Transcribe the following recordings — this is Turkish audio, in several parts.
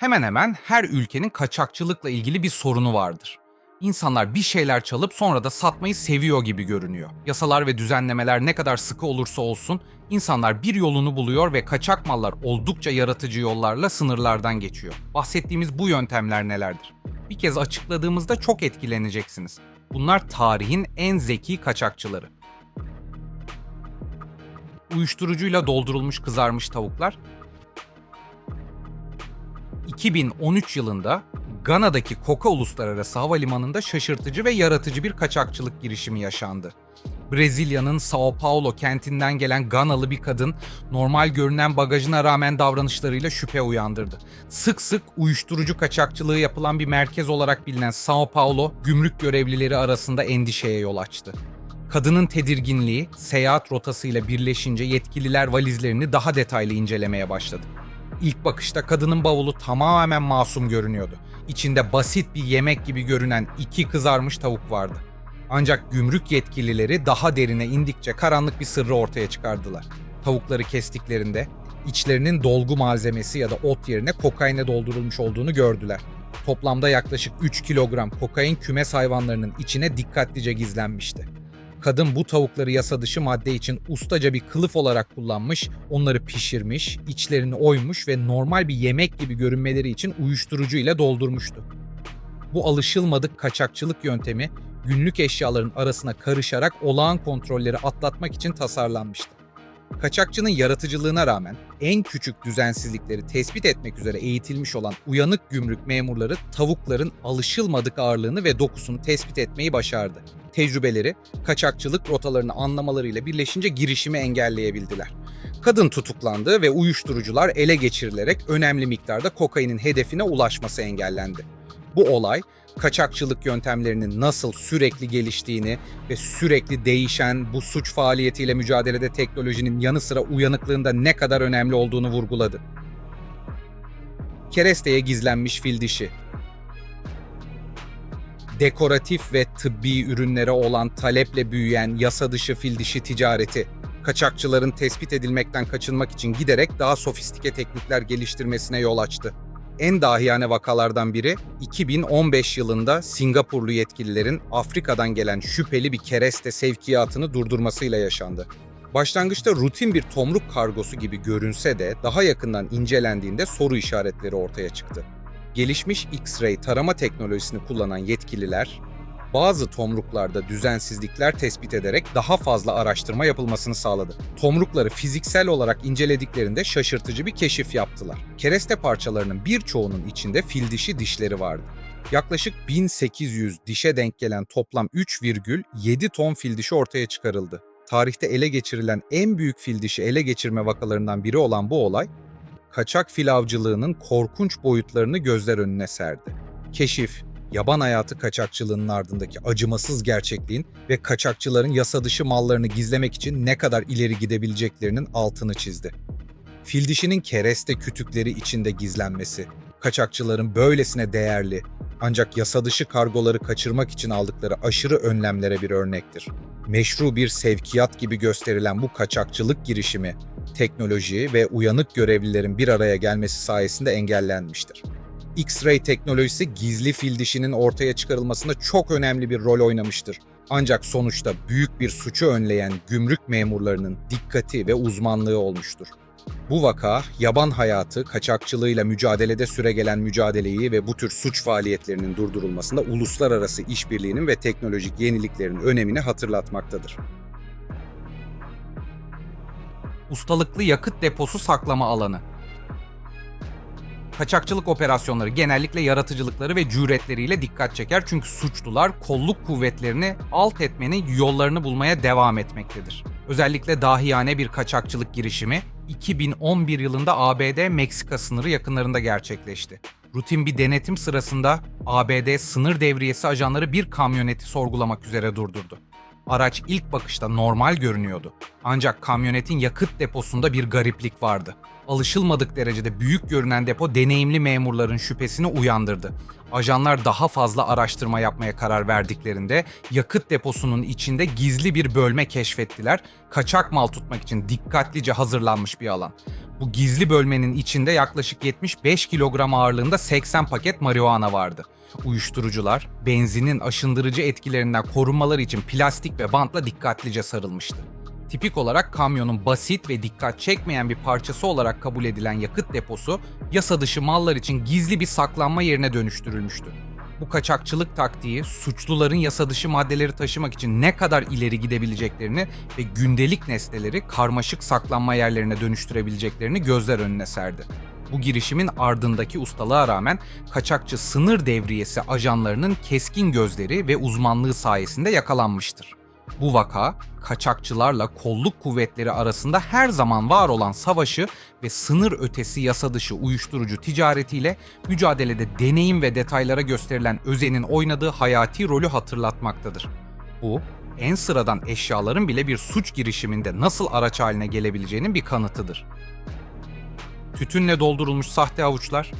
Hemen hemen her ülkenin kaçakçılıkla ilgili bir sorunu vardır. İnsanlar bir şeyler çalıp sonra da satmayı seviyor gibi görünüyor. Yasalar ve düzenlemeler ne kadar sıkı olursa olsun insanlar bir yolunu buluyor ve kaçak mallar oldukça yaratıcı yollarla sınırlardan geçiyor. Bahsettiğimiz bu yöntemler nelerdir? Bir kez açıkladığımızda çok etkileneceksiniz. Bunlar tarihin en zeki kaçakçıları. Uyuşturucuyla doldurulmuş kızarmış tavuklar 2013 yılında Gana'daki Koka Uluslararası Havalimanı'nda şaşırtıcı ve yaratıcı bir kaçakçılık girişimi yaşandı. Brezilya'nın Sao Paulo kentinden gelen Ganalı bir kadın normal görünen bagajına rağmen davranışlarıyla şüphe uyandırdı. Sık sık uyuşturucu kaçakçılığı yapılan bir merkez olarak bilinen Sao Paulo, gümrük görevlileri arasında endişeye yol açtı. Kadının tedirginliği seyahat rotasıyla birleşince yetkililer valizlerini daha detaylı incelemeye başladı. İlk bakışta kadının bavulu tamamen masum görünüyordu. İçinde basit bir yemek gibi görünen iki kızarmış tavuk vardı. Ancak gümrük yetkilileri daha derine indikçe karanlık bir sırrı ortaya çıkardılar. Tavukları kestiklerinde içlerinin dolgu malzemesi ya da ot yerine kokaine doldurulmuş olduğunu gördüler. Toplamda yaklaşık 3 kilogram kokain kümes hayvanlarının içine dikkatlice gizlenmişti. Kadın bu tavukları yasa dışı madde için ustaca bir kılıf olarak kullanmış, onları pişirmiş, içlerini oymuş ve normal bir yemek gibi görünmeleri için uyuşturucu ile doldurmuştu. Bu alışılmadık kaçakçılık yöntemi günlük eşyaların arasına karışarak olağan kontrolleri atlatmak için tasarlanmıştı. Kaçakçının yaratıcılığına rağmen en küçük düzensizlikleri tespit etmek üzere eğitilmiş olan uyanık gümrük memurları tavukların alışılmadık ağırlığını ve dokusunu tespit etmeyi başardı. Tecrübeleri, kaçakçılık rotalarını anlamalarıyla birleşince girişimi engelleyebildiler. Kadın tutuklandı ve uyuşturucular ele geçirilerek önemli miktarda kokainin hedefine ulaşması engellendi. Bu olay kaçakçılık yöntemlerinin nasıl sürekli geliştiğini ve sürekli değişen bu suç faaliyetiyle mücadelede teknolojinin yanı sıra uyanıklığında ne kadar önemli olduğunu vurguladı. Keresteye gizlenmiş fil dişi. Dekoratif ve tıbbi ürünlere olan taleple büyüyen yasa dışı fil dişi ticareti, kaçakçıların tespit edilmekten kaçınmak için giderek daha sofistike teknikler geliştirmesine yol açtı. En dahiyane vakalardan biri 2015 yılında Singapurlu yetkililerin Afrika'dan gelen şüpheli bir kereste sevkiyatını durdurmasıyla yaşandı. Başlangıçta rutin bir tomruk kargosu gibi görünse de daha yakından incelendiğinde soru işaretleri ortaya çıktı. Gelişmiş X-ray tarama teknolojisini kullanan yetkililer bazı tomruklarda düzensizlikler tespit ederek daha fazla araştırma yapılmasını sağladı. Tomrukları fiziksel olarak incelediklerinde şaşırtıcı bir keşif yaptılar. Kereste parçalarının birçoğunun içinde fil dişi dişleri vardı. Yaklaşık 1800 dişe denk gelen toplam 3,7 ton fil dişi ortaya çıkarıldı. Tarihte ele geçirilen en büyük fil dişi ele geçirme vakalarından biri olan bu olay, kaçak fil avcılığının korkunç boyutlarını gözler önüne serdi. Keşif, yaban hayatı kaçakçılığının ardındaki acımasız gerçekliğin ve kaçakçıların yasa dışı mallarını gizlemek için ne kadar ileri gidebileceklerinin altını çizdi. Fil dişinin kereste kütükleri içinde gizlenmesi, kaçakçıların böylesine değerli ancak yasa dışı kargoları kaçırmak için aldıkları aşırı önlemlere bir örnektir. Meşru bir sevkiyat gibi gösterilen bu kaçakçılık girişimi, teknoloji ve uyanık görevlilerin bir araya gelmesi sayesinde engellenmiştir. X-ray teknolojisi gizli fil dişinin ortaya çıkarılmasında çok önemli bir rol oynamıştır. Ancak sonuçta büyük bir suçu önleyen gümrük memurlarının dikkati ve uzmanlığı olmuştur. Bu vaka, yaban hayatı, kaçakçılığıyla mücadelede süregelen mücadeleyi ve bu tür suç faaliyetlerinin durdurulmasında uluslararası işbirliğinin ve teknolojik yeniliklerin önemini hatırlatmaktadır. Ustalıklı yakıt deposu saklama alanı. Kaçakçılık operasyonları genellikle yaratıcılıkları ve cüretleriyle dikkat çeker çünkü suçlular kolluk kuvvetlerini alt etmenin yollarını bulmaya devam etmektedir. Özellikle dahiyane bir kaçakçılık girişimi 2011 yılında ABD-Meksika sınırı yakınlarında gerçekleşti. Rutin bir denetim sırasında ABD sınır devriyesi ajanları bir kamyoneti sorgulamak üzere durdurdu. Araç ilk bakışta normal görünüyordu. Ancak kamyonetin yakıt deposunda bir gariplik vardı. Alışılmadık derecede büyük görünen depo deneyimli memurların şüphesini uyandırdı. Ajanlar daha fazla araştırma yapmaya karar verdiklerinde yakıt deposunun içinde gizli bir bölme keşfettiler. Kaçak mal tutmak için dikkatlice hazırlanmış bir alan. Bu gizli bölmenin içinde yaklaşık 75 kilogram ağırlığında 80 paket marihuana vardı. Uyuşturucular, benzinin aşındırıcı etkilerinden korunmaları için plastik ve bantla dikkatlice sarılmıştı. Tipik olarak kamyonun basit ve dikkat çekmeyen bir parçası olarak kabul edilen yakıt deposu, yasa dışı mallar için gizli bir saklanma yerine dönüştürülmüştü. Bu kaçakçılık taktiği suçluların yasa dışı maddeleri taşımak için ne kadar ileri gidebileceklerini ve gündelik nesneleri karmaşık saklanma yerlerine dönüştürebileceklerini gözler önüne serdi. Bu girişimin ardındaki ustalığa rağmen kaçakçı sınır devriyesi ajanlarının keskin gözleri ve uzmanlığı sayesinde yakalanmıştır. Bu vaka, kaçakçılarla kolluk kuvvetleri arasında her zaman var olan savaşı ve sınır ötesi yasa dışı uyuşturucu ticaretiyle mücadelede deneyim ve detaylara gösterilen özenin oynadığı hayati rolü hatırlatmaktadır. Bu, en sıradan eşyaların bile bir suç girişiminde nasıl araç haline gelebileceğinin bir kanıtıdır. Tütünle doldurulmuş sahte avuçlar,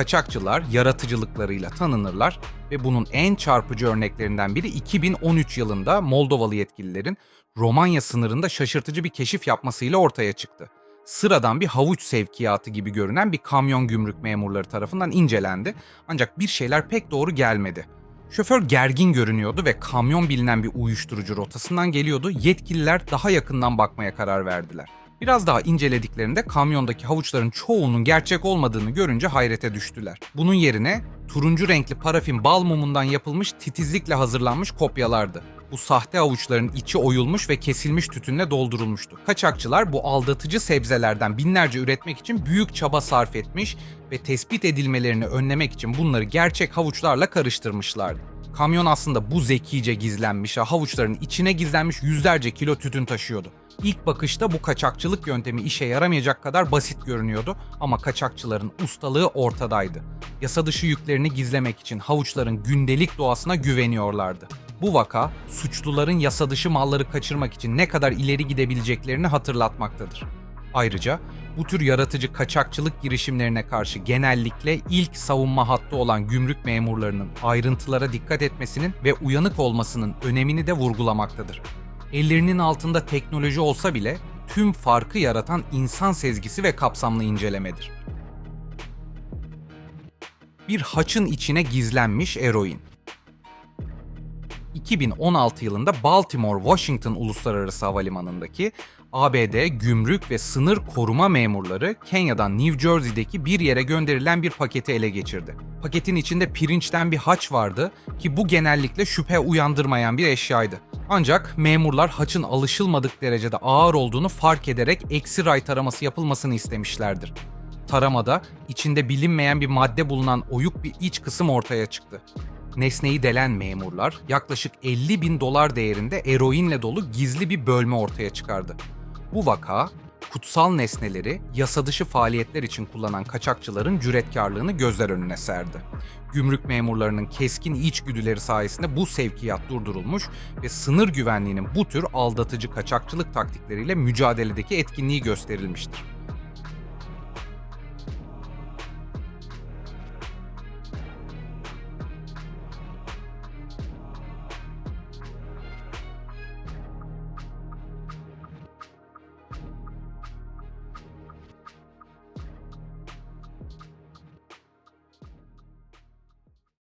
kaçakçılar yaratıcılıklarıyla tanınırlar ve bunun en çarpıcı örneklerinden biri 2013 yılında Moldovalı yetkililerin Romanya sınırında şaşırtıcı bir keşif yapmasıyla ortaya çıktı. Sıradan bir havuç sevkiyatı gibi görünen bir kamyon gümrük memurları tarafından incelendi ancak bir şeyler pek doğru gelmedi. Şoför gergin görünüyordu ve kamyon bilinen bir uyuşturucu rotasından geliyordu. Yetkililer daha yakından bakmaya karar verdiler. Biraz daha incelediklerinde kamyondaki havuçların çoğunun gerçek olmadığını görünce hayrete düştüler. Bunun yerine turuncu renkli parafin bal mumundan yapılmış titizlikle hazırlanmış kopyalardı. Bu sahte avuçların içi oyulmuş ve kesilmiş tütünle doldurulmuştu. Kaçakçılar bu aldatıcı sebzelerden binlerce üretmek için büyük çaba sarf etmiş ve tespit edilmelerini önlemek için bunları gerçek havuçlarla karıştırmışlardı. Kamyon aslında bu zekice gizlenmiş, havuçların içine gizlenmiş yüzlerce kilo tütün taşıyordu. İlk bakışta bu kaçakçılık yöntemi işe yaramayacak kadar basit görünüyordu ama kaçakçıların ustalığı ortadaydı. Yasa dışı yüklerini gizlemek için havuçların gündelik doğasına güveniyorlardı. Bu vaka suçluların yasa dışı malları kaçırmak için ne kadar ileri gidebileceklerini hatırlatmaktadır. Ayrıca bu tür yaratıcı kaçakçılık girişimlerine karşı genellikle ilk savunma hattı olan gümrük memurlarının ayrıntılara dikkat etmesinin ve uyanık olmasının önemini de vurgulamaktadır. Ellerinin altında teknoloji olsa bile tüm farkı yaratan insan sezgisi ve kapsamlı incelemedir. Bir haçın içine gizlenmiş eroin. 2016 yılında Baltimore-Washington Uluslararası Havalimanı'ndaki ABD gümrük ve sınır koruma memurları Kenya'dan New Jersey'deki bir yere gönderilen bir paketi ele geçirdi. Paketin içinde pirinçten bir haç vardı ki bu genellikle şüphe uyandırmayan bir eşyaydı. Ancak memurlar haçın alışılmadık derecede ağır olduğunu fark ederek eksi ray taraması yapılmasını istemişlerdir. Taramada içinde bilinmeyen bir madde bulunan oyuk bir iç kısım ortaya çıktı. Nesneyi delen memurlar yaklaşık 50 bin dolar değerinde eroinle dolu gizli bir bölme ortaya çıkardı. Bu vaka, kutsal nesneleri yasa dışı faaliyetler için kullanan kaçakçıların cüretkarlığını gözler önüne serdi. Gümrük memurlarının keskin içgüdüleri sayesinde bu sevkiyat durdurulmuş ve sınır güvenliğinin bu tür aldatıcı kaçakçılık taktikleriyle mücadeledeki etkinliği gösterilmiştir.